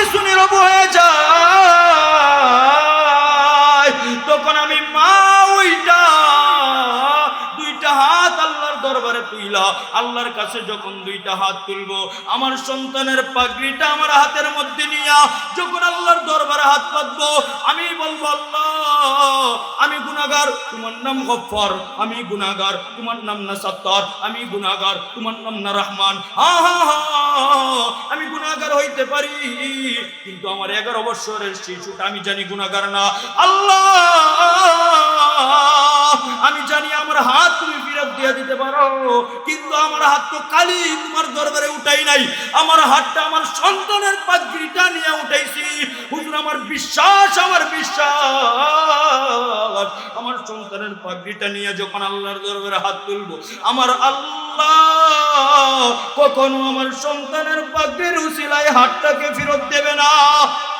কিছু নীরব হয়ে যায় দরবারে আল্লাহর কাছে যখন দুইটা হাত তুলবো, আমার সন্তানের পাগড়িটা আমার হাতের মধ্যে নিয়া যখন আল্লাহর দরবারে হাত পাতবো, আমি বলব, আল্লাহ, আমি গুনাগার তোমার নাম গফফার, আমি গুনাগার তোমার নাম না সত্তর, আমি গুনাগার তোমার নাম না রহমান। হা হা হা, আমি গুনাগার হইতে পারি, কিন্তু আমার এগারো বছরের শিশুটা, আমি জানি গুনাগার না। আল্লাহ, আমি জানি আমার হাত তুমি ফিরত দিয়ে দিতে পারো কিন্তু আমার হাত তো কালি তোমার দরবারে উঠাই নাই। আমার হাতটা আমার সন্তানের পাগড়িটা নিয়ে উঠাইছি। হুজুর, আমার বিশ্বাস আমার বিশ্বাস। আমার সন্তানের পাগড়িটা নিয়ে যখন আল্লাহর দরবারে হাত তুলবো, আমার আল্লাহ কখনো আমার সন্তানের পাগড়ির উসিলায় হাতটাকে ফেরত দেবে না।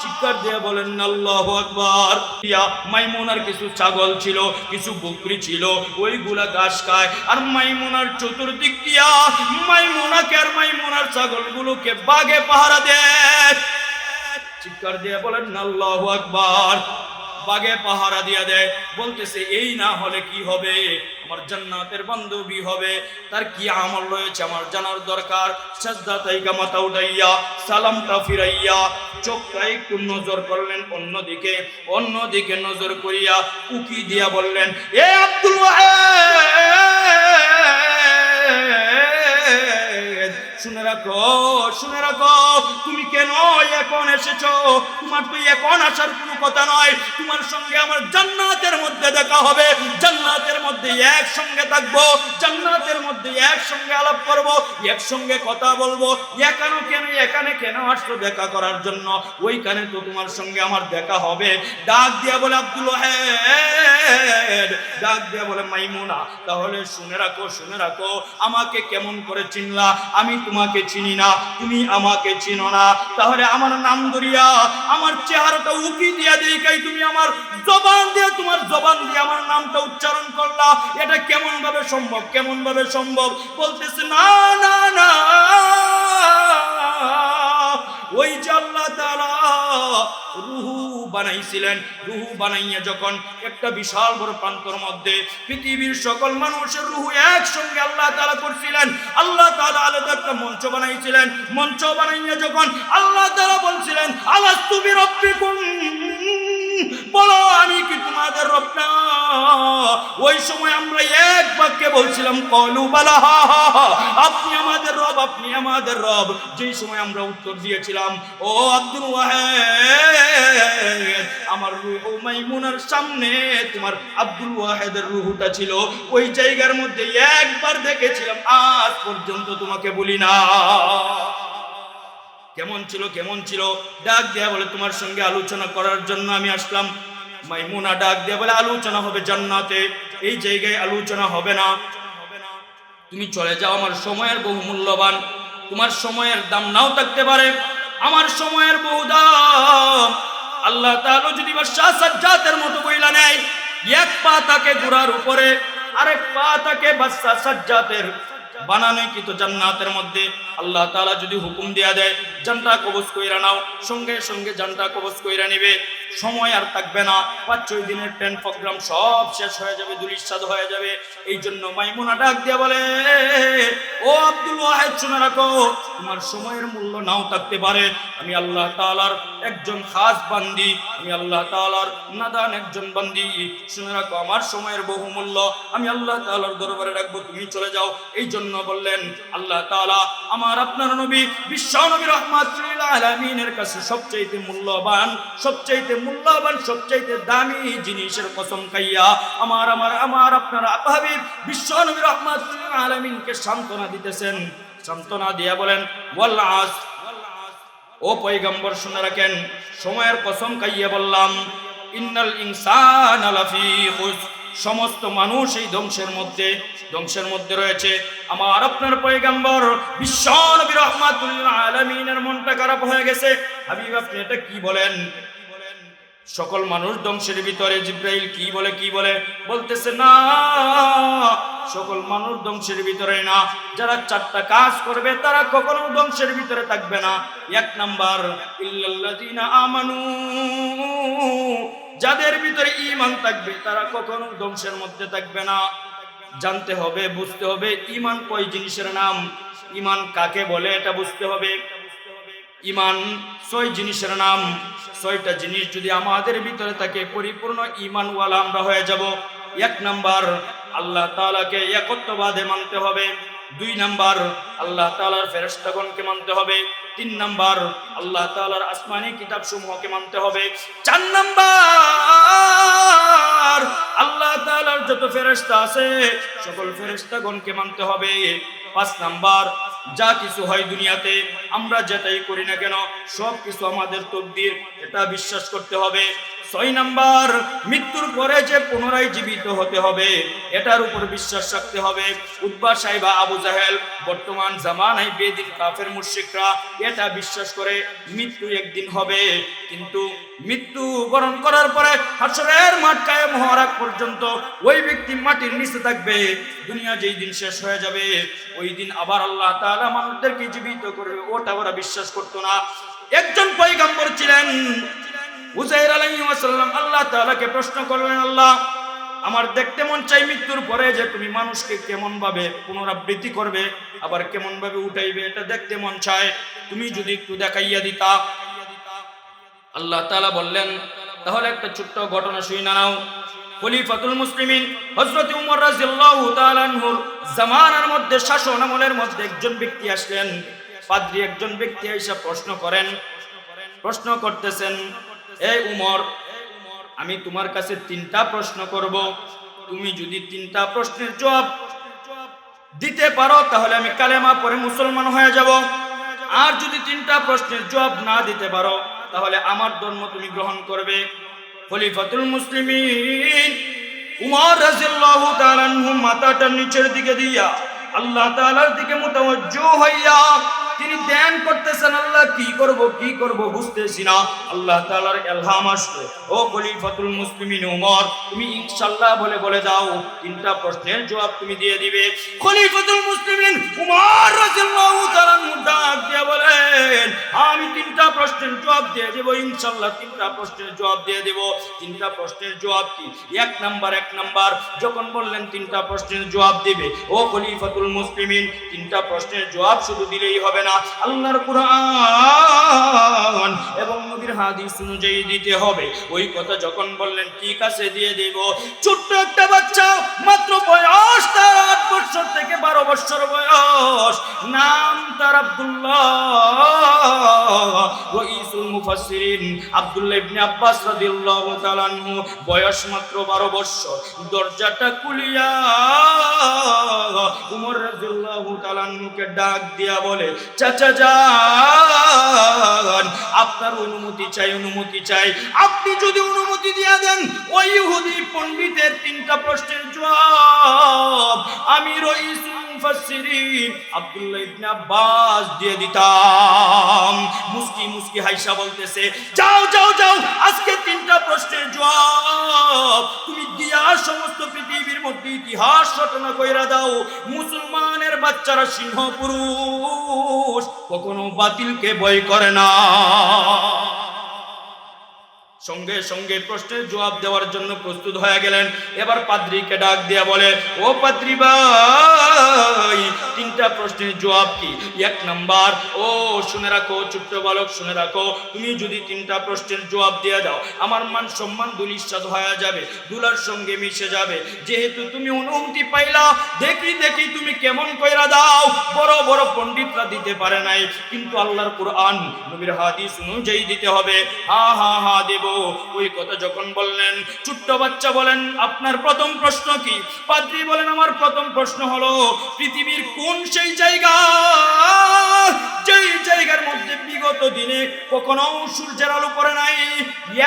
চিৎকার দিয়ে বলেন, আল্লাহ আকবার। ইয়া মাইমুনার কিছু ছাগল ছিল, কিছু বকরি ছিল, ওইগুলা ঘাস খায়। আর মাইমুনার চতুর্দিক দিয়া মাইমুনাকে আর মাইমুনার ছাগলগুলোকে বাগে পাহারা দেয়। চিৎকার দিয়ে বলেন, আল্লাহ আকবার। বাগে পাহারা দিয়া দেয়। বলতেছে, এই না হলে কি হবে? আমার জান্নাতের বান্ধবী হবে। তার কি আমল রয়েছে আমার জানার দরকার? সাজদা তাইকা মাথা উঠাইয়া, সালামটা ফিরাইয়া, চোখটা একটু নজর করলেন অন্যদিকে। অন্যদিকে নজর করিয়া উকি দিয়া বললেন, এ আব্দুল শুনে রাখো শুনে রাখো। তুমি কেন এখন এসেছ? তোমার তো এখন আসার কোনো কথা নয়। তোমার সঙ্গে আমার জান্নাতের মধ্যে দেখা হবে। জান্নাতের মধ্যে একসঙ্গে থাকব। জান্নাতের মধ্যে একসঙ্গে আলাপ করব। একসঙ্গে কথা বলব। এখানে কেন এখানে কেন আসছো দেখা করার জন্য? ওইখানে তো তোমার সঙ্গে আমার দেখা হবে। ডাক দিয়া বলে, আব্দুল ডাক দিয়া বলে, মাইমুনা, তাহলে শুনে রাখো শুনে রাখো। আমাকে কেমন করে চিনলা? আমি তোমাকে চিনি না, তুমি আমাকে চিনো না। তাহলে আমার নাম ধরিয়া, আমার চেহারাটা উকি দিয়া দেখাই তুমি আমার জবান দিয়ে, তোমার জবান দিয়ে আমার নামটা উচ্চারণ করলা। এটা কেমন ভাবে সম্ভব? কেমন ভাবে সম্ভব? বলতেছে, না না না। ওই যে আল্লাহ তাআলা রুহু বানাইছিলেন। রুহু বানাইয়া যখন একটা বিশাল বড় প্রান্তর মধ্যে পৃথিবীর সকল মানুষের রুহু একসঙ্গে আল্লাহ তালা করছিলেন, আল্লাহ তালা আলাদা একটা মঞ্চ বানাইছিলেন। মঞ্চ বানাইয়া যখন আল্লাহ তালা বলছিলেন আল্লাহ তুমি বিরাব্বিকুম বলো আমি কি তোমাদের রব না ওই সময় আমরা এক বাক্যে বলছিলাম, কলু বালা। আপনি আমাদের রব, আপনি আমাদের রব। যেই সময় আমরা উত্তর দিয়েছিলাম, ও আব্দুল ওয়াহেদ, আমার রুহ মাইমুনার সামনে তোমার আব্দুল ওয়াহেদের রুহুটা ছিল। ওই জায়গার মধ্যে একবার দেখেছিলাম, আজ পর্যন্ত তোমাকে বলি না। কেমন ছিল কেমন ছিল? ডাক দেয়া বলে, তোমার সঙ্গে আলোচনা করার জন্য আমি আসলাম। মাইমুনা ডাক দেয়া বলে, আলোচনা হবে জান্নাতে। এই জায়গায় আলোচনা হবে না। তুমি চলে যাও, আমার সময়ের বহু মূল্যবান। তোমার সময়ের দাম নাও থাকতে পারে। আমার সময়ের বহু দাম। আল্লাহ তাআলা যদি বাদশাহ সাজ্জাতের মতো বইলা নেয়, এক পা তাকে ঘোড়ার উপরে, আরেক পা তাকে বাদশাহ সাজ্জাতের বানানো কিন্তু জান্নাতের মধ্যে? আল্লাহ তাআলা যদি হুকুম দেয়া দেয়, জানটা কবজ কইরা নাও, সঙ্গে সঙ্গে জানটা কবজ কইরা নেবে। সময় আর থাকবে না পাঁচ ছয় দিনের ট্রেন প্রোগ্রাম সব শেষ হয়ে যাবে দুলিশাদ হয়ে যাবে। এই জন্য মাইমুনা ডাক দিয়া বলে, ও আব্দুল ওয়াহেদ, শুনে রাখো, তোমার সময়ের মূল্য নাও থাকতে পারে। আমি আল্লাহ তাআলার একজন খাস বান্দি, আমি আল্লাহ তাআলার নাদান একজন বান্দি। শুনে রাখো, আমার সময়ের বহুমূল্য, আমি আল্লাহ তাআলার দরবারে রাখব তুমি চলে যাও। এই জন্য বললেন, আল্লাহ তাআলা আমার আপনার নবী বিশ্ব নবী রহমাতুল্লাহ আলামিনের কাছে সবচাইতে মূল্যবান সবচাইতে মূল্যবান, সবচাইতে দামি জিনিসের কসম খাইয়া আমার আমার আমার আপনার হাবিব বিশ্ব নবী রহমাতুল্লাহ আলামিনকে সান্ত্বনা দিতেছেন। সান্ত্বনা দিয়া বলেন ওয়াল্লাহ ও পয়গম্বর শুনে রাখেন, সময়ের কসম খাইয়ে বললাম, ইন্নাল ইনসান লাফি খুস সমস্ত মানুষ এই ধ্বংসের মধ্যে ধ্বংসের মধ্যে রয়েছে। আমার আপনার পয়গম্বর বিশ্ব নবী রহমাতুল্লাহ আলামিনের মনটা খারাপ হয়ে গেছে। হাবিব, আপনি এটা কি বলেন? সকল মানুষ ধ্বংসের ভিতরে, জিব্রাইল কি বলে কি বলে? বলতেছে, না, সকল মানুষ ধ্বংসের ভিতরে না। যারা চারটা কাজ করবে, তারা কখনো ধ্বংসের ভিতরে থাকবে না। এক নাম্বার যাদের ভিতরে ইমান থাকবে, তারা কখনো ধ্বংসের মধ্যে থাকবে না। জানতে হবে, বুঝতে হবে ইমান কয় জিনিসের নাম? ইমান কাকে বলে এটা বুঝতে হবে। ইমান ছয় জিনিসের নাম। ছয়টা জিনিস যদি আমাদের ভিতরে থাকে, পরিপূর্ণ ইমানওয়ালা আমরা হয়ে যাব। এক নাম্বার, আল্লাহ তাআলাকে একত্ববাদে মানতে হবে। দুই নাম্বার, আল্লাহ তাআলার ফেরেশতাগণকে মানতে হবে। তিন নাম্বার, আল্লাহ তালার আসমানি কিতাব সমূহকে মানতে হবে। চার নাম্বার, আল্লাহ তালার যত ফেরেশতা আছে, সকল ফেরেশতাগণকে মানতে হবে। পাঁচ নাম্বার, যা কিছু হয় দুনিয়াতে, আমরা যেটাই করি না কেন সব কিছু আমাদের তকদির, এটা বিশ্বাস করতে হবে। ছয় নাম্বার, মৃত্যুর পরে যে পুনরায় জীবিত হতে হবে, এটার উপর বিশ্বাস রাখতে হবে। উদ্বা সাহেবা আবু জাহেল, বর্তমান জামানায় বেদিন কাফের মুশরিকরা এটা বিশ্বাস করে, মৃত্যু একদিন হবে। কিন্তু মৃত্যু বরণ করার পরে হাসরের মাঠ কায়েম হওয়ার পর্যন্ত ওই ব্যক্তি মাটির নিচে থাকবে। দুনিয়া যেই দিন শেষ হয়ে যাবে, ওই দিন আবার আল্লাহ তাআলা মানুষদেরকে জীবিত করবে, ওটা ওরা বিশ্বাস করতো না। একজন পয়গাম্বর ছিলেন উজাইর আলাইহিস সালাম আল্লাহ তাআলাকে প্রশ্ন করলেন, আল্লাহ, আমার দেখতে মন চাই মৃত্যুর পরে যে তুমি মানুষকে কেমন ভাবে পুনরাবৃত্তি করবে, আবার কেমন ভাবে উঠাইবে, এটা দেখতে মন চায়। তুমি যদি একটু দেখাইয়া দিতা। আল্লাহ তাআলা বললেন, তাহলে একটা ছোট্ট ঘটনা শুই না নাও। খলিফাতুল মুসলিমিন হযরত উমর রাদিয়াল্লাহু তাআলা আনহুর জামানার মধ্যে শাসন আমলের মধ্যে একজন ব্যক্তি আসলেন। পাদ্রী একজন ব্যক্তি এসে প্রশ্ন করেন, প্রশ্ন করতেছেন এই উমর, আমি তোমার কাছে তিনটা প্রশ্ন করব। তুমি যদি তিনটা প্রশ্নের জবাব দিতে পারো, তাহলে আমি কালেমা পরে মুসলমান হয়ে যাব। আর যদি তিনটা প্রশ্নের জবাব না দিতে পারো, তাহলে আমার ধর্ম তুমি গ্রহণ করবে। খলিফাতুল মুসলিমিন উমর রাদিয়াল্লাহু তাআলা মাথাটা নিচের দিকে দিয়া, আল্লাহ তাআলার দিকে মুতাওয়াজ্জু হইয়া তিনি ধ্যান করতেছেন, আল্লাহ, কি করব কি করব বুঝতেছি না। আল্লাহ তাআলার ইলহাম আসলো ও খলিফাতুল মুসলিমিন উমর, তুমি ইনশাআল্লাহ বলে বলে দাও তিনটা প্রশ্নের জবাব তুমি দিয়ে দিবে। খলিফাতুল মুসলিমিন উমর রাদিয়াল্লাহু তাআলা ডাক দিয়ে বলেন, আমি তিনটা প্রশ্নের জবাব দিয়ে দেব, ইনশাআল্লাহ তিনটা প্রশ্নের জবাব দিয়ে দেব। তিনটা প্রশ্নের জবাব কি? এক নাম্বার এক নাম্বার। যখন বললেন, তিনটা প্রশ্নের জবাব দিবে। ও খলিফাতুল মুসলিমিন, তিনটা প্রশ্নের জবাব শুধু দিলেই হবে না। আল্লাহর কোরআন এবং নবীর হাদিস অনুযায়ী দিতে হবে। ওই কথা যখন বললেন, ঠিক আছে, দিয়ে দেব। ছোট্ট একটা বাচ্চা মাত্র বয়স তার বছর থেকে বারো বছর বয়স। নাম তার আব্দুল্লাহ। আব্দুল্লাহ ইবনে আব্বাস রাদিয়াল্লাহু তাআলা আনহু। বয়স মাত্র 12 বছর। দরজাটা খুলিয়া উমর রাদিয়াল্লাহু তাআলা আনহুকে ডাক দিয়া বলে, চাচা যান, আপনার অনুমতি চাই অনুমতি চাই। আপনি যদি অনুমতি দিয়া দেন ওই ইহুদি পণ্ডিতের তিনটা প্রশ্নের জবাব আমি রইসুল মুফাসসিরিন আব্দুল্লাহ ইবনে আব্বাস দিয়ে দিতাম। মুস্কি মুস্কি হাইসা বলতেছে, যাও যাও যাও, আজকে তিনটা প্রশ্নের জবাব। তুমি দিয়া সমস্ত পৃথিবীর মধ্যে ইতিহাস রচনা কইরা দাও। মুসলমানের বাচ্চারা সিংহ পুরুষ কখনো বাতিলকে ভয় করে না। সঙ্গে সঙ্গে প্রশ্নের জবাব দেওয়ার জন্য প্রস্তুত হয়ে গেলেন। এবার পাদ্রীকে ডাক দিয়া বলে, ও পাদ্রী ভাই, তিনটা প্রশ্নের জবাব কি? এক নাম্বার, ও শুনে রাখো, ছোট্ট বালক, শুনে রাখো, তুমি যদি তিনটা প্রশ্নের জবাব দিয়ে দাও, আমার মান সম্মান দুলিশ্বাদ হয়ে যাবে, দুলার সঙ্গে মিশে যাবে। যেহেতু তুমি অনুমতি পাইলা, দেখি দেখি তুমি কেমন কইরা দাও। বড় বড় পণ্ডিতরা দিতে পারে নাই, কিন্তু আল্লাহর কোরআন, নবীর হাদিস অনুযায়ী দিতে হবে। হা হা হা, দেব। ওই কথা যখন বললেন, ছোট্ট বাচ্চা বলেন, আপনার প্রথম প্রশ্ন কি? পাদ্রী বলেন, আমার প্রথম প্রশ্ন হলো, পৃথিবীর কোন সেই জায়গা কখনো সূর্যের আলো পড়ে নাই।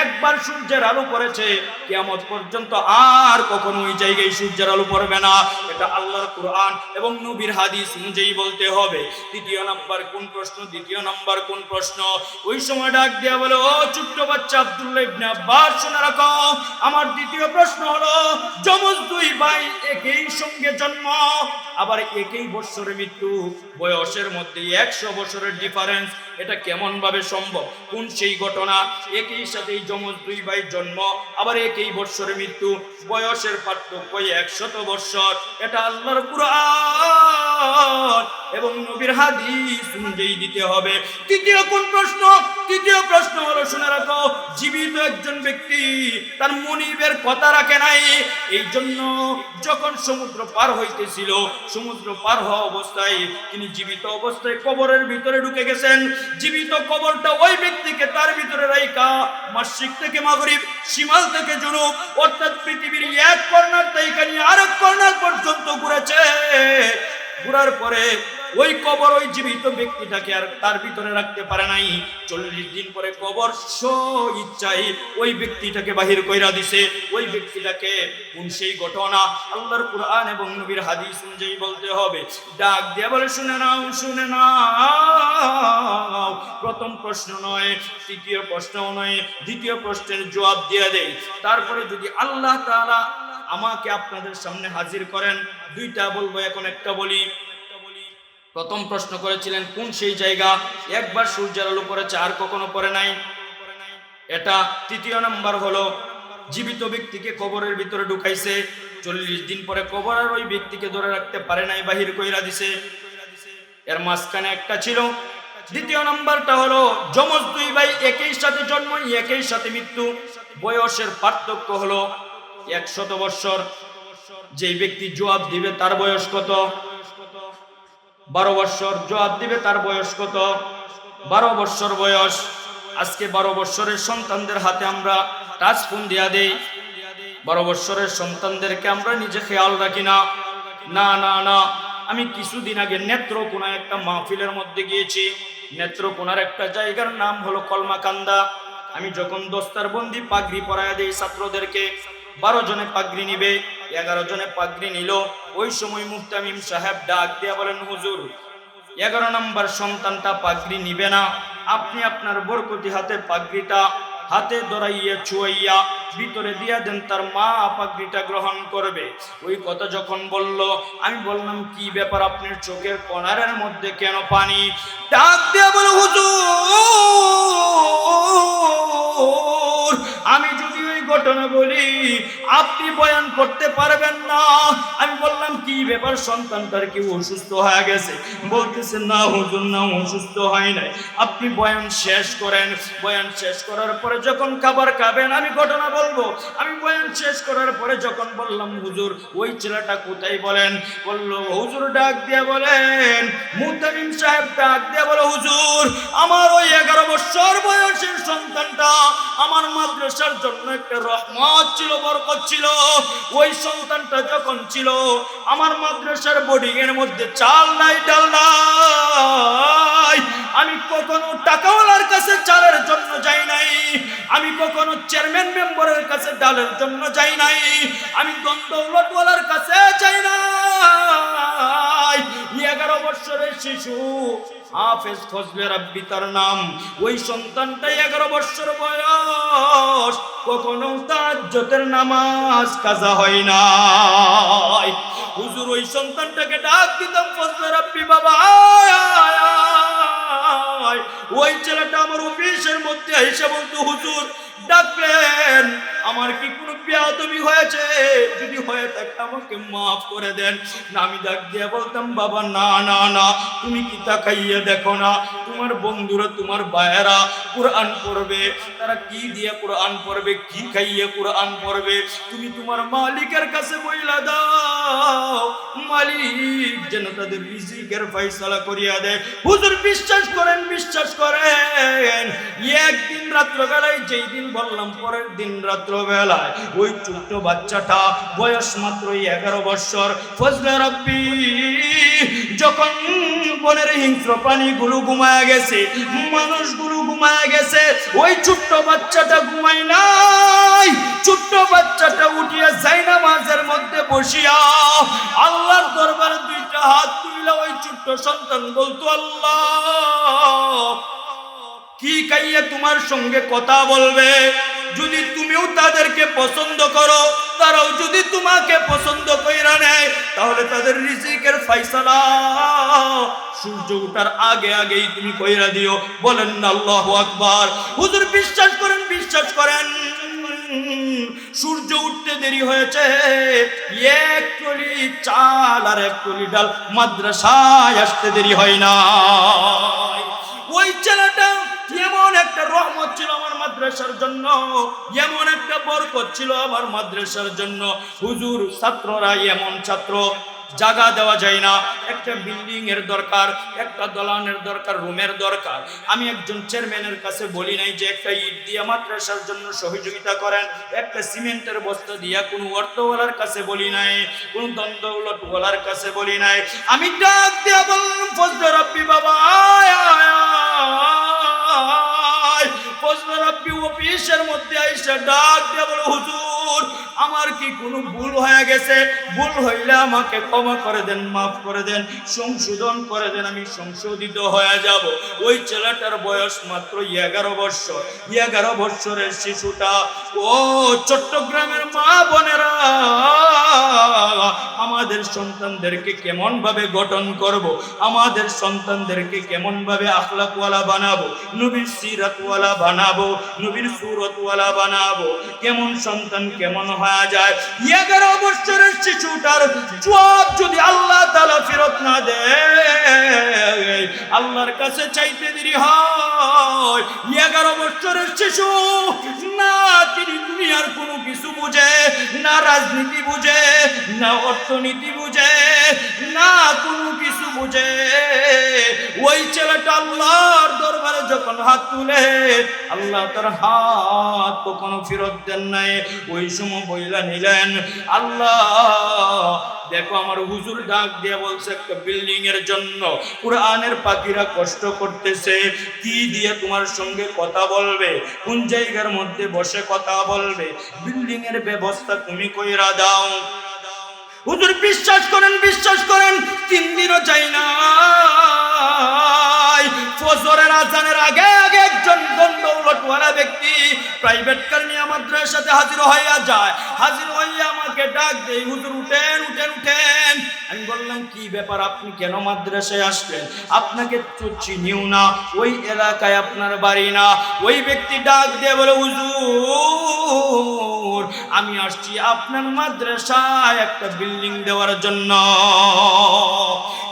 একবার সূর্যের আলো পড়েছে, কিয়ামত পর্যন্ত আর কখনো ওই জায়গায় সূর্যের আলো পড়বে না। এটা আল্লাহর কোরআন এবং নবীর হাদিস অনুযায়ী বলতে হবে। দ্বিতীয় নাম্বার কোন প্রশ্ন? দ্বিতীয় নাম্বার কোন প্রশ্ন? ওই সময় ডাক দেয়া বলে, ও ছোট্ট বাচ্চা আব্দুল্লাহ ইবনে আব্বাস, শুনে রাখো। আমার দ্বিতীয় প্রশ্ন হলো, যমজ দুই ভাই একই সঙ্গে জন্ম, আবার একই বৎসরে মৃত্যু। বয়সের মধ্যে একশো বছরের ডিফারেন্স এটা কেমন ভাবে সম্ভব? কোন সেই ঘটনা? একই সাথে যমজ দুই ভাই জন্ম, আবার একই বৎসরে মৃত্যু। বয়সের পার্থক্য একশত বৎসর। এটা আল্লাহর কুরআন। এবং নবীর হাদিস অনুযায়ী দিতে হবে। তৃতীয় কোন প্রশ্ন? তৃতীয় প্রশ্ন হলো, শুনে রাখো, জীবিত একজন ব্যক্তি তার মনিবের কথা রাখে নাই। এই জন্য যখন সমুদ্র পার হইতেছিল, সমুদ্র পার হওয়া অবস্থায় তিনি জীবিত অবস্থায় কবরের ভিতরে ঢুকে গেছেন। জীবিত কবরটা ওই ব্যক্তিকে তার ভিতরে রাইকা মাসিক থেকে মাগরিব সীমাল থেকে জুনুব, অর্থাৎ পৃথিবীর এক কর্নার থেকে নিয়ে আরেক কর্নার পর্যন্ত ঘুরেছে। ঘুরার পরে ওই কবর ওই জীবিত ব্যক্তিটাকে আর তার ভিতরে রাখতে পারে নাই। চল্লিশ দিন পরে কবর ইচ্ছাই ওই ব্যক্তিটাকে বাহির কইরা দিছে। ওই ব্যক্তিটাকে কোন সেই ঘটনা আল্লাহর কুরআন এবং নবীর হাদিস অনুযায়ী বলতে হবে। ডাক দিয়ে বলে, শুনে নাও শুনে নাও। প্রথম প্রশ্ন নয়, তৃতীয় প্রশ্ন নয়, দ্বিতীয় প্রশ্নের জবাব দিয়ে দেয় তারপরে যদি আল্লাহ তাআলা আমাকে আপনাদের সামনে হাজির করেন, দুইটা বলব, এখন একটা বলি। প্রথম প্রশ্ন করেছিলেন, কোন সেই জায়গা? একবার সূর্যের আলো পড়েছে, আর কখনো পড়ে নাই। এটা তৃতীয় নাম্বার হলো, জীবিত ব্যক্তিকে কবরের ভিতরে ঢুকাইছে, চল্লিশ দিন পরে কবরের ওই ব্যক্তিকে ধরে রাখতে পারে নাই, বাহির কইরা দিছে। এর মাঝখানে একটা ছিল। দ্বিতীয় নাম্বারটা হলো, যমজ দুই ভাই একই সাথে জন্ম, একই সাথে মৃত্যু। বয়সের পার্থক্য হলো একশত বৎসর। যেই ব্যক্তি জবাব দিবে, তার বয়স কত? বারো বৎসর জবাব দিবে, তার বয়স কত? বারো বৎসর বয়স। আজকে বারো বৎসরের সন্তানদের হাতে আমরা টাচ ফোন দিয়া দেই। বারো বৎসরের সন্তানদেরকে আমরা নিজে খেয়াল রাখি না। না না না, আমি কিছুদিন আগে নেত্রকোনা একটা মাহফিলের মধ্যে গিয়েছি। নেত্রকোনার একটা জায়গার নাম হলো কলমাকান্দা। আমি যখন দোস্তার বন্দি পাগড়ি পরায় দেই ছাত্রদেরকে বারো জনে পাগড়ি নিবে, এগারো জনে পাগড়ি নিল। ওই সময় মুফতামিম সাহেব ডাক দিয়া বলেন, হুজুর, এগারো নম্বর সন্তানটা পাগড়ি নিবে না। আপনি আপনার বরকতি হাতে পাগড়িটা হাতে দড়াইয়া ছুয়াইয়া ভিতরে দিয়া দেন, তার মা পাগড়িটা গ্রহণ করবে। ওই কথা যখন বলল, আমি বললাম, কি ব্যাপার আপনার চোখের কনারের মধ্যে কেন পানি? ডাক দিয়া বলে, হুজুর, আমি যদি ঘটনা বলি আপনি বয়ান করতে পারবেন না। আমি বললাম, কি ব্যাপার? সন্তানটার কি অসুস্থ হয়ে গেছে? বলতেছে, না হুজুর, না অসুস্থ হয় নাই। আপনি বয়ান শেষ করেন। বয়ান শেষ করার পরে যখন খাবার খাবেন, আমি ঘটনা বলব। আমি বয়ান শেষ করার পরে যখন বললাম, হুজুর, ওই ছেলেটা কোথায় বলেন? বলল, হুজুর ডাক দিয়ে বলেন। মুতামিম সাহেব ডাক দিয়ে বলে, হুজুর, আমার ওই এগারো বছর বয়সের সন্তানটা আমার মাদ্রাসার জন্য একটা রহমত ছিল, বরকত ছিল। ওই সন্তানটা যখন ছিল, আমার মাদ্রাসার বোর্ডিং এর মধ্যে চাল নাই, ডাল নাই। আমি কখনো টাকাওয়ালার কাছে চালের জন্য যাই নাই। আমি কখনো চেয়ারম্যান মেম্বারের কাছে ডালের জন্য যাই নাই। আমি দ্বন্দ্বওয়ালার কাছে যাই নাই। এগারো বছরের শিশু হাফেজ ফজলে রাব্বি তার নাম। ওই সন্তানটা এগারো বছর বয়স। কখনো তাজ্জতের নামাজ কাজা হয় না হুজুর, ওই সন্তানটাকে ডাক দিতাম, ফজলে রাব্বি বাবা। ওই ছেলেটা আমার অফিসের মধ্যে এসে বলতো, হুজুর ডাকলেন আমার কি কোনো বেয়াদবি হয়েছে? যদি হয়ে থাকে আমাকে মাফ করে দেন। আমি ডাক দিয়ে বলতাম, বাবা, না না না, তুমি কি তাকাইয়ে দেখো না? তোমার বন্ধুরা, তোমার বায়েরা কোরআন পড়বে। তারা কি দিয়ে কোরআন পড়বে? কি খাইয়ে কোরআন পড়বে? তুমি তোমার মালিকের কাছে বইলা দাও। মালিক যেন তাদের রিজিকের ফয়সালা করিয়া দেয়। হুজুর, বিশ্বাস করেন বিশ্বাস করেন। একদিন রাত্রবেলায় যেই দিন বললাম, পরের দিন রাত্রবেলায় ওই ছোট্ট বাচ্চাটা বয়স মাত্র এগারো বৎসর। ফজলে যখন বনের হিংস্র প্রাণীগুলো ঘুমায় গেছে, মানুষগুলো ঘুমায় গেছে, ওই ছোট্ট বাচ্চাটা ঘুমায় নাই। ছোট্ট বাচ্চাটা উঠিয়া যাই নামাজের মধ্যে বসিয়া আল্লাহর দরবারে দুইটা হাত তুইলা ওই ছোট্ট সন্তান বলতো, আল্লাহ, কি কাইয়া তোমার সঙ্গে কথা বলবে? যদি তুমিও তাদেরকে পছন্দ করো, তারাও যদি তোমাকে পছন্দ কইরা নেয়, তাহলে তাদের রিজিকের ফাইসালা সূর্য ওঠার আগে আগেই তুমি কইরা দিও। বলেন না, আল্লাহু আকবার। হুজুর, বিশ্বাস করেন বিশ্বাস করেন। সূর্য উঠতে দেরি হয়েছে। এক টলি চাল আর এক টলি ডাল মাদ্রাসায় আসতে দেরি হয় না ওই ছেলেটা এমন একটা রহমত ছিল আমার মাদ্রাসার জন্য, এমন একটা বরকত ছিল আমার মাদ্রাসার জন্য। হুজুর, ছাত্ররা এমন ছাত্র জায়গা দেওয়া যায় না। একটা বিল্ডিং এর দরকার, একটা দলানের দরকার, রুমের দরকার। আমি একজন চেয়ারম্যানের কাছে বলি নাই যে, একটা ইট দিয়ে মাদ্রাসার জন্য সহযোগিতা করেন, একটা সিমেন্টের বস্তা দিয়া কোনো অর্থওয়ালার কাছে বলি নাই, কোন দ্বন্দ্বওয়ালার কাছে বলি নাই। আমি ডাক দিয়া বললাম, ফজল রব্বি বাবা আয় আয়। আয় ফজল রব্বি অফিসের মধ্যে আইসা ডাক দিয়া হুজুর আমার কি কোনো ভুল হয়ে গেছে? ভুল হইলে আমাকে ক্ষমা করে দেন, মাফ করে দেন, সংশোধন করে দেন, আমি সংশোধিত হয়ে যাব। ওই ছেলেটার বয়স মাত্র এগারো বৎসর এগারো বৎসরের শিশুটা, ও চট্টগ্রামের মা বোনেরা, আমাদের সন্তানদেরকে কেমন ভাবে গঠন করব? আমাদের সন্তানদেরকে কেমন ভাবে আখলাকওয়ালা বানাবো? নবীর সিরাতওয়ালা বানাবো? নবীর সুরতওয়ালা বানাবো? কেমন সন্তান কেমন হয়ে যায়? এগারো বছরের শিশুটার জবাব যদি আল্লাহ তালা ফেরত না দেয়, আল্লাহর কাছে চাইতে দেরি হয়। এগারো বছরের শিশু না তিনি দুনিয়ার কোনো কিছু বুঝে, না রাজনীতি বুঝে, না অর্থনীতি বুঝে না কোনো কিছু বুঝে ওই ছেলেটা আল্লাহর দরবারে যখন হাত তুলে, আল্লাহ তার হাত কখনো ফেরত দেন নাই। ওই সময় বইলা নিলেন, আল্লাহ, দেখো আমার হুজুর ডাক দিয়ে বলছে একটা বিল্ডিং এর জন্য। কোরআনের পাখিরা কষ্ট করতেছে, কি দিয়ে তোমার সঙ্গে কথা বলবে? কোন জায়গার মধ্যে বসে কথা বলবে? বিল্ডিং এর ব্যবস্থা তুমি কইরা দাও। হুজুর, বিশ্বাস করেন বিশ্বাস করেন, তিন দিনও চাই না ফজরের আজানের আগে আগে একজন দণ্ডৌলটওয়ালা ব্যক্তি প্রাইভেট কার নিয়ে মাদ্রাসাতে হাজির হইয়া যায়। হাজির হইয়া আমাকে ডাক দেয়, হুজুর, উঠেন উঠেন উঠেন। আমি বললাম, কি ব্যাপার? আপনি কেন মাদ্রাসায় আসলেন? আপনাকে তো চিনিও না। ওই এলাকায় আপনার বাড়ি না। ওই ব্যক্তি ডাক দিয়ে, বলে, হুজুর আমি আসছি আপনার মাদ্রাসায় একটা বিল্ডিং দেওয়ার জন্য।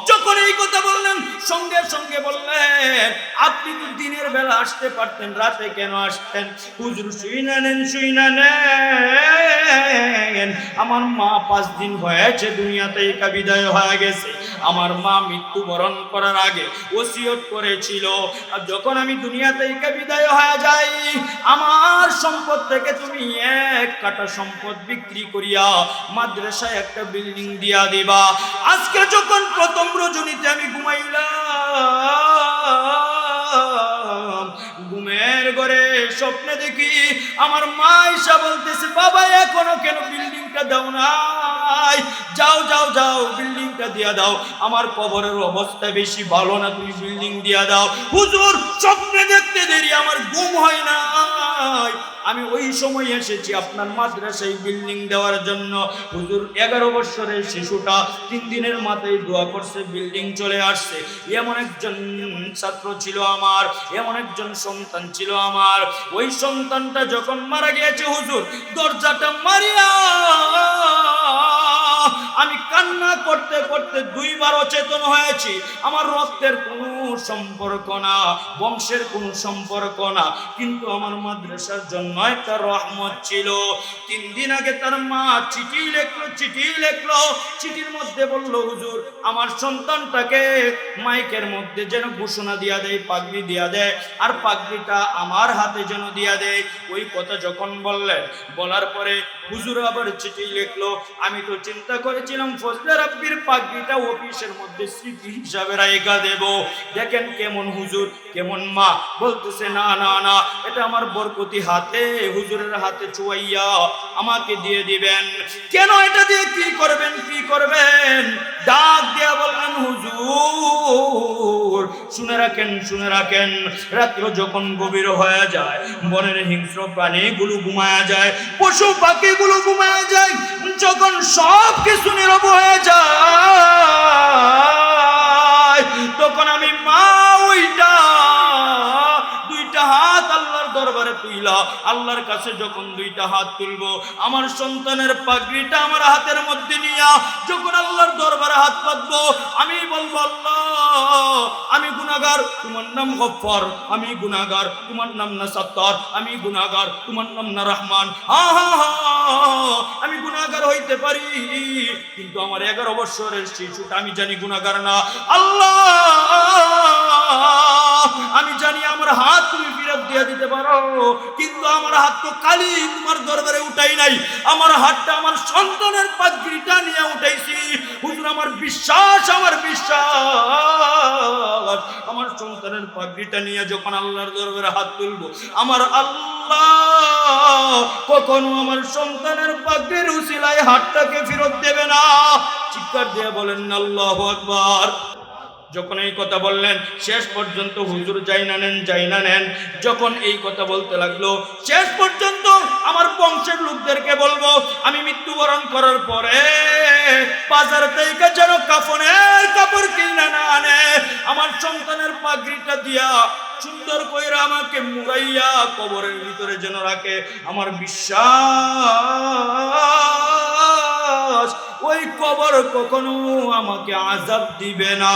যখন এই কথা বললেন, সঙ্গে সঙ্গে বললেন, আপনি তো দিনের বেলা আসতে পারতেন, রাতে কেন আসতেন? হুজুর, শুই না নেন, শুই না নেন। আমার মা পাঁচ দিন হয়েছে, দুনিয়াতে একা বিদায় হয়ে গেছে। আমার মা মৃত্যুবরণ করার আগে ওসিয়ত করেছিল। আর যখন আমি দুনিয়াতে একা বিদায় হয়ে যাই, আমার সম্পদ থেকে তুমি এক কাটা সম্পদ বিক্রি করিয়া মাদ্রাসায় একটা বিল্ডিং দিয়া দিবা। আজকে যখন প্রথম রজনীতে আমি ঘুমাইলাম। ঘুমের ঘরে স্বপ্নে দেখি আমার মা ঈশা বলতেছে, বাবা, এখনও কেন বিল্ডিংটা দাও নাই? যাও যাও যাও, বিল্ডিংটা দিয়া দাও। আমার কবরের অবস্থা বেশি ভালো না, তুমি বিল্ডিং দিয়া দাও। হুজুর, স্বপ্নে দেখতে দেরি, আমার ঘুম হয় না আমি ওই সময় এসেছি আপনার মাদ্রাসায় বিল্ডিং দেওয়ার জন্য। হুজুর, এগারো বছরের শিশুটা তিন দিনের মাথায় দোয়া করছে, বিল্ডিং চলে আসছে। এমন একজন ছাত্র ছিল আমার, এমন একজন ছিল আমার। ওই সন্তানটা যখন মারা গিয়েছে, হুজুর, দরজাটা মারিয়া আমি কান্না করতে করতে দুইবার অচেতন হয়েছি। আমার রক্তের কোনো সম্পর্ক না, বংশের কোনো সম্পর্ক না, কিন্তু আমার মাদ্রাসার জন্য একটা রহমত ছিল। তিন দিন আগে তার মা চিঠি লেখলো চিঠি লেখলো। চিঠির মধ্যে বলল, হুজুর, আমার সন্তানটাকে মাইকের মধ্যে যেন ঘোষণা দিয়া দেয়, পাগড়ি দিয়া দেয়। আর পাগড়িটা আমার হাতে যেন দিয়া দেয়। ওই কথা যখন বললেন, বলার পরে হুজুর আবার চিঠি লিখলো। আমি তো চিন্তা করেছিলাম, ফজলে রাব্বির পাগড়িটা অফিসের মধ্যে স্মৃতি হিসাবে রায়গা দেব। দেখেন কেমন হুজুর, কেমন মা। বলতেছে, না না না, এটা আমার বরকতি হাতে, হুজুরের হাতে চুয়াইয়া আমাকে দিয়ে দিবেন। কেন এটা দিয়ে কি করবেন কি করবেন? ডাক দিয়া বললেন, হুজুর, শুনে রাখেন শুনে রাখেন। রাত্র যখন গভীর হয়ে যায়। বনের হিংস্র প্রাণীগুলো ঘুমায়া যায়, পশু পাখি গুলো ঘুমায় যায়, যখন সব কিছু নীরব হয়ে যায়। আল্লাহর কাছে যখন দুইটা হাত তুলবো, আমার সন্তানের পাগড়িটা আমার হাতের মধ্যে নিয়া যখন আল্লাহর দরবারে হাত পাতবো, আমি বলব, আল্লাহ, আমি গুনাগার তোমার নাম গফর আমি গুনাগার তোমার নাম না সত্তর, আমি গুনাগার তোমার নাম না রহমান। আমি গুনাগার হইতে পারি, কিন্তু আমার এগারো বছরের শিশুটা, আমি জানি গুনাগার না। আল্লাহ, আমি জানি আমার হাত তুমি ফিরত দিয়ে দিতে পারো কিন্তু আমার হাত তো কালি তোমার দরবারে উঠাই নাই। আমার হাতটা আমার সন্তানের পাগড়িটা নিয়ে উঠাইছি। হুজুর, আমার বিশ্বাস আমার বিশ্বাস। আমার সন্তানের পাগড়িটা নিয়ে যখন আল্লাহর দরবারে হাত তুলবো, আমার আল্লাহ কখনো আমার সন্তানের পাগড়ির উসিলায় হাতটাকে ফেরত দেবে না। চিৎকার দিয়ে বলেন, আল্লাহ আকবার। যখন এই কথা বললেন, শেষ পর্যন্ত হুজুর যাই না নেন, যাই না নেন, যখন এই কথা বলতে লাগল, শেষ পর্যন্ত আমার বংশের লোকদেরকে বলব, আমি মৃত্যুবরণ করার পরে বাজার থেকে যেন কাফনের কাপড় কিনে না আনে, আমার সন্তানের পাগড়িটা দিয়া সুন্দর কইরা আমাকে মুড়াইয়া কবরের ভিতরে যেন রাখে, আমার বিশ্বাস ওই কবর কখনো আমাকে আজাব দিবে না।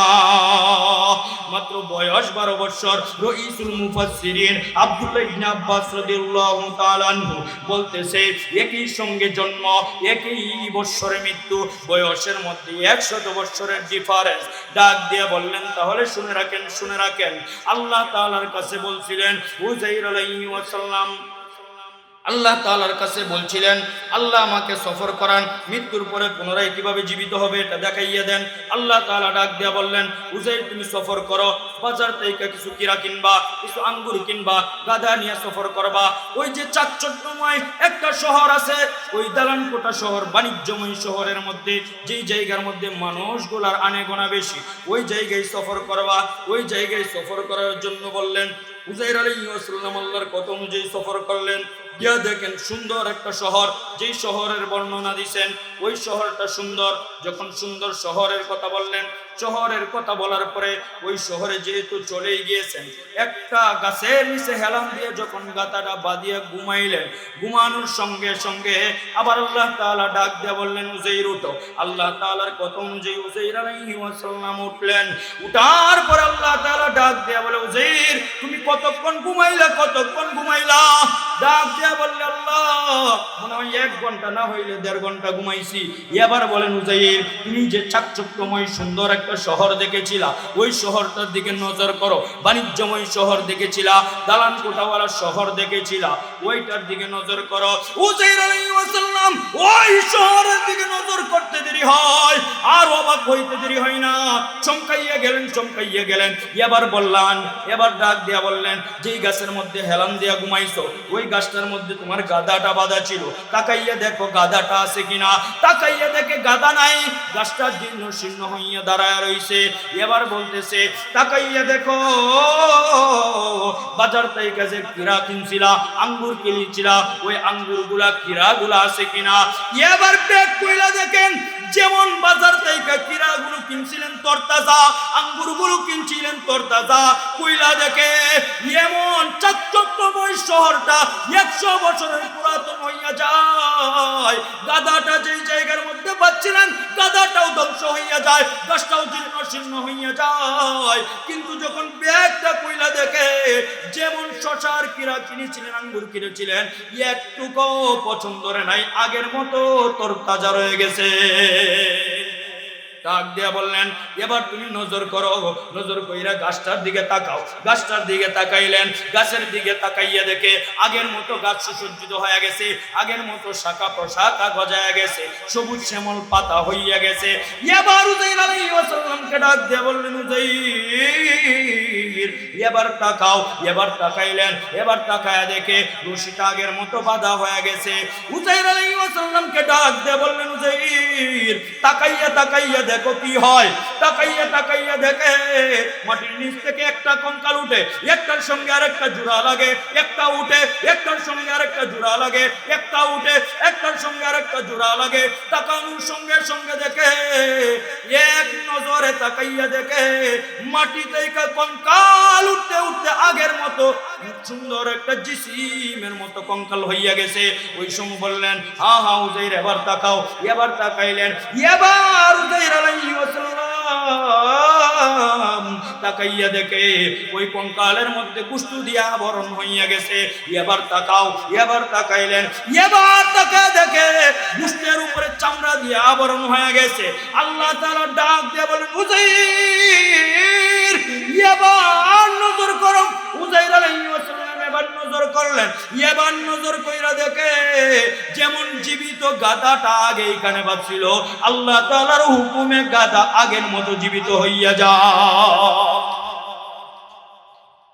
মাত্র বয়স বারো বছর, রইসুল মুফাসসিরিন আব্দুল্লাহ ইবনে আব্বাস রাদিয়াল্লাহু তাআলা বলতেছে, একই সঙ্গে জন্ম, একই বৎসরে মৃত্যু, বয়সের মধ্যে একশত বৎসরের ডিফারেন্স ডাক দিয়ে বললেন, তাহলে শুনে রাখেন শুনে রাখেন। আল্লাহ তাআলার কাছে বলছিলেন উজাইর আলাইহি ওয়াসাল্লাম আল্লাহ তাআলার কাছে বলছিলেন, আল্লাহ আমাকে সফর করান, মৃত্যুর পরে পুনরায় কীভাবে জীবিত হবে এটা দেখাইয়া দেন। আল্লাহ তাআলা ডাক দিয়া বললেন, উজাইর, তুমি সফর করো, বাজার থেকে কিছু কিরা কিনবা, কিছু আঙ্গুর কিনবা গাদা নিয়ে সফর করবা। ওই যে চাকচক্যময় একটা শহর আছে, ওই দালানকোটা শহর, বাণিজ্যময় শহরের মধ্যে, যেই জায়গার মধ্যে মানুষগুলার আনেগোনা বেশি, ওই জায়গায় সফর করবা। ওই জায়গায় সফর করার জন্য বললেন, উজাইর আলাইহিসসালাম আল্লাহর কত অনুযায়ী সফর করলেন। গিয়া দেখেন সুন্দর একটা শহর, যেই শহরের বর্ণনা দিছেন, ওই শহরটা সুন্দর। যখন সুন্দর শহরের কথা বললেন শহরের কথা বলার পরে ওই শহরে যেহেতু চলেই গিয়েছেন, একটা গাছের নিচে হেলাম দিয়ে যখন গাতাটা বাঁধিয়ে ঘুমাইলেন, ঘুমানোর সঙ্গে সঙ্গে আবার আল্লাহ তাআলা ডাক দিয়ে বললেন উজাইর উঠো। আল্লাহ তাআলার কত অনুযায়ী উজাইর আলাইহি উঠলেন। উঠার পর আল্লাহ তাআলা ডাক দিয়ে বলে উজাইর তুমি কতক্ষণ ঘুমাইলা কতক্ষণ ঘুমাইলা? ডাক দিয়া বললে, আল্লাহ, মনে হয় এক ঘণ্টা না হইলে দেড় ঘণ্টা ঘুমাইছি। এবার বলেন উজাইর তুমি যে চাকচক্যময়, সুন্দর একটা শহর দেখেছিলা, ওই শহরটার দিকে নজর করো। বাণিজ্যময় শহর দেখেছিলা দালান কোটাওয়ালা শহর দেখেছিলা, ওইটার দিকে নজর করো। সালাম ওই শহরের দিকে নজর করতে দেরি হয়, আর অবাক হইতে দেরি হয় না। চমকাইয়া গেলেন চমকাইয়া গেলেন, এবার বললেন, এবার ডাক দিয়া বললেন, যেই গাছের মধ্যে হেলান দিয়া ঘুমাইছো, ওই গাছটার মধ্যে তোমার গাদাটা বাঁধা ছিল। তাকাইয়া দেখো গাদাটা আছে কিনা। তাকাইয়া দেখে গাদা নাই। গাছটা জীর্ণ শীর্ণ হইয়া দাঁড়ায়। রইছে। এবার বলতেছে, তাকাইয়া দেখো, বাজার থেকে যে কিরা কিনছিলা, আঙ্গুর কিনেছিলা, ওই আঙ্গুরগুলা কিরা গুলা আছে কিনা? এবার ব্যাগ কইলা দেখেন, যেমন বাজার থেকে কিরাগুলো কিনছিলেন তরতাজা, আঙ্গুরগুলো কিনছিলেন তরতাজা কইলা দেখে, এমন চাকচক্যময় শহরটা একশো বছরের পুরাতন হইয়া যায়। গাদাটা যেই জায়গার মধ্যে পাচ্ছিলেন, গাদাটাও ধ্বংস হইয়া যায়। গাছটাও জীর্ণ শীর্ণ হইয়া যায়, কিন্তু যখন ব্যাগটা কইলা দেখে, যেমন শশার কিরা কিনেছিলেন আঙ্গুর কিনেছিলেন একটুকু পছন্দ নাই, আগের মতো তোর তাজা রয়ে গেছে। ডাক দিয়া বললেন, এবার তুমি নজর করো, নজর কইরা গাছটার দিকে তাকাও। গাছটার দিকে তাকাইলেন, গাছের দিকে তাকাইয়া দেখে আগের মতো গাছ সুসজ্জিত হয়ে গেছে, আগের মতো শাখা প্রশাখা গজায়া গেছে, সবুজ শ্যামল পাতা হইয়া গেছে। এবার উজাইর আলাইহিস সালামকে ডাক দিয়া বললেন উজাইর এবার তাকাও। এবার তাকাইলেন, এবার তাকায়া দেখে রশিটা আগের মতো বাঁধা হয়ে গেছে। উজাইর আলাইহিস সালামকে ডাক দিয়া বললেন উজাইর তাকাইয়া তাকাইয়া দেখো কি হয়। তাকাইয়া তাকাইয়া দেখে, মাটির নিচ থেকে একটা কঙ্কাল উঠে, একটার সঙ্গে আরেকটা জোড়া লাগে, একটা উঠে, একটার সঙ্গে আরেকটা জোড়া লাগে, একটা উঠে, একটার সঙ্গে আরেকটা জোড়া লাগে। তাকানোর সঙ্গে সঙ্গে দেখে, এক নজরে তাকাইয়া দেখে, মাটি কঙ্কাল উঠতে উঠতে আগের মতো সুন্দর একটা জিসিমের মতো কঙ্কাল হইয়া গেছে। ওই সময় বললেন, হা হা, উজাইর, এবার তাকাও। এবার তাকাইলেন, এবার উজাইর আলাইহি ওয়াসাল্লাম তাকাইয়া দেখে, ওই কঙ্কালের মধ্যে কুষ্টু দিয়া আবরণ হইয়া গেছে। এবার তাকাও, এবার তাকাইলেন, এবার তাকায় দেখে কুষ্টের উপরে চামড়া দিয়ে আবরণ হয়ে গেছে। আল্লাহ তাআলা ডাক দিয়ে বলেন উজাইর এবার নজর করো। উজাইর আলাইহিস সালাম এবার নজর করলেন, এবার নজর কইরা দেখে যেমন জীবিত গাদাটা আগে এখানে ভাবছিল আল্লাহ তাআলার হুকুমে গাদা আগের মতো জীবিত হইয়া যা।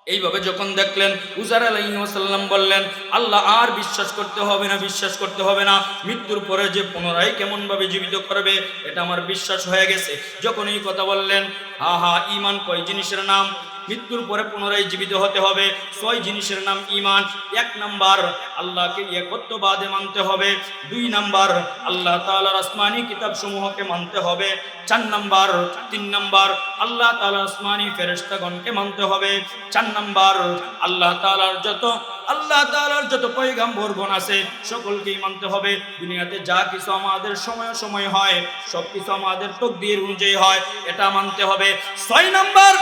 এইভাবে যখন দেখলেন, উজার আলাইসাল্লাম বললেন, আল্লাহ আর বিশ্বাস করতে হবে না, বিশ্বাস করতে হবে না, মৃত্যুর পরে যে পুনরায় কেমন ভাবে জীবিত করবে, এটা আমার বিশ্বাস হয়ে গেছে। যখন এই কথা বললেন, হা হা ইমান কয় জিনিসের নাম? মৃত্যুর পরে পুনরায় জীবিত হতে হবে। ছয় জিনিসের নাম ইমান এক নাম্বার, আল্লাহকে একত্ববাদে মানতে হবে। দুই নাম্বার, আল্লাহ তাআলার আসমানি কিতাব সমূহকে মানতে হবে। চার নাম্বার, তিন নাম্বার, আল্লাহ তাআলার আসমানি ফেরেশতাগণকে মানতে হবে। চার নাম্বার, আল্লাহ তাআলার যত, আল্লাহ তাআলার যত পয়গাম্বরগণ আছে, সকলকেই মানতে হবে। দুনিয়াতে যা কিছু আমাদের সময় সময় হয় সব কিছু আমাদের তকদির অনুযায়ী হয়, এটা মানতে হবে। ছয় নাম্বার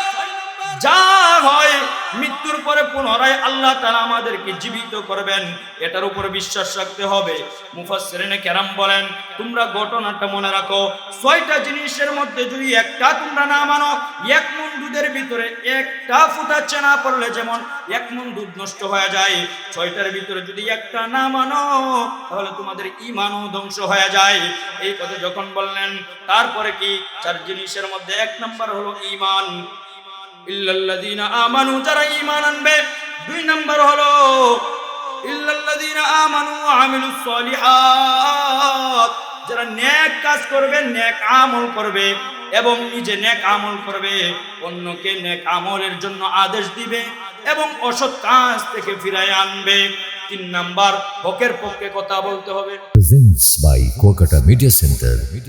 যা হয়, মৃত্যুর পরে পুনরায় আল্লাহ তাআলা আমাদেরকে জীবিত করবেন। এটার উপরে বিশ্বাস রাখতে হবে। মুফাসসিরিনে কেরাম বলেন, তোমরা ঘটনাটা মনে রাখো। ছয়টা জিনিসের মধ্যে যদি একটা তোমরা না মানো, এক মন দুধের ভিতরে একটা ফুটাচ্ছে না পড়লে যেমন এক মন দুধ নষ্ট হয়ে যায়। ছয়টার ভিতরে যদি একটা না মানো, তাহলে তোমাদের ইমানও ধ্বংস হয়ে যায়। এই কথা যখন বললেন, তারপরে কি? চার জিনিসের মধ্যে এক নম্বর হলো ইমান যারা আনবে, দুই হলো আমানু যারা নেক কাজ করবে, নেক আমল করবে এবং নিজে নেক আমল করবে, অন্যকে নেক আমলের জন্য আদেশ দিবে এবং অসৎ কাজ থেকে ফিরায় আনবে। তিন নাম্বার, হকের পক্ষে কথা বলতে হবে। সেন্টার